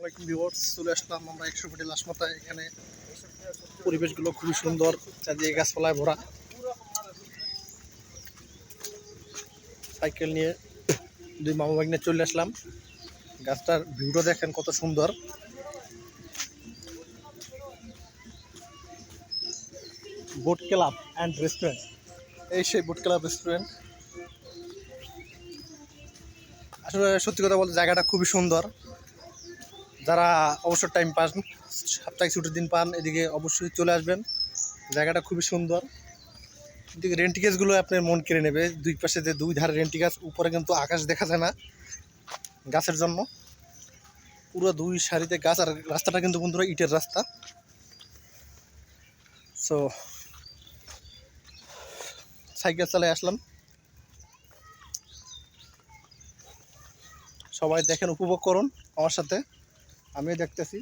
আসসালামাইকুম ভিউয়ার্স, চলে আসলাম আমরা একশো ফুটি লাশমাথায় এখানে পরিবেশগুলো খুবই সুন্দর, চারদিকে গাছপালায় ভরা। সাইকেল নিয়ে দুই মামা বাগ নিয়ে চলে আসলাম। গাছটার ভিউটা দেখেন কত সুন্দর। Boat club and restaurant. এই সেই বোট ক্লাব রেস্টুরেন্ট। আসলে সত্যি কথা বলতে জায়গাটা খুবই সুন্দর। যারা অবসর টাইম পান, সাপ্তাহিক ছুটির দিন পান, এদিকে অবশ্যই চলে আসবেন। জায়গাটা খুবই সুন্দর। এদিকে রেন্টি গাছগুলো আপনার মন কেড়ে নেবে। দুই পাশে যে দুই ধারে রেন্টি গাছ উপরে কিন্তু আকাশ দেখা যায় না গাছের জন্য। পুরো দুই সারিতে গাছ আর রাস্তাটা কিন্তু বন্ধুরা ইটের রাস্তা। সো সাইকেল চালায় আসলাম। সবাই দেখেন, উপভোগ করুন আমার সাথে। আমিও দেখতেছি।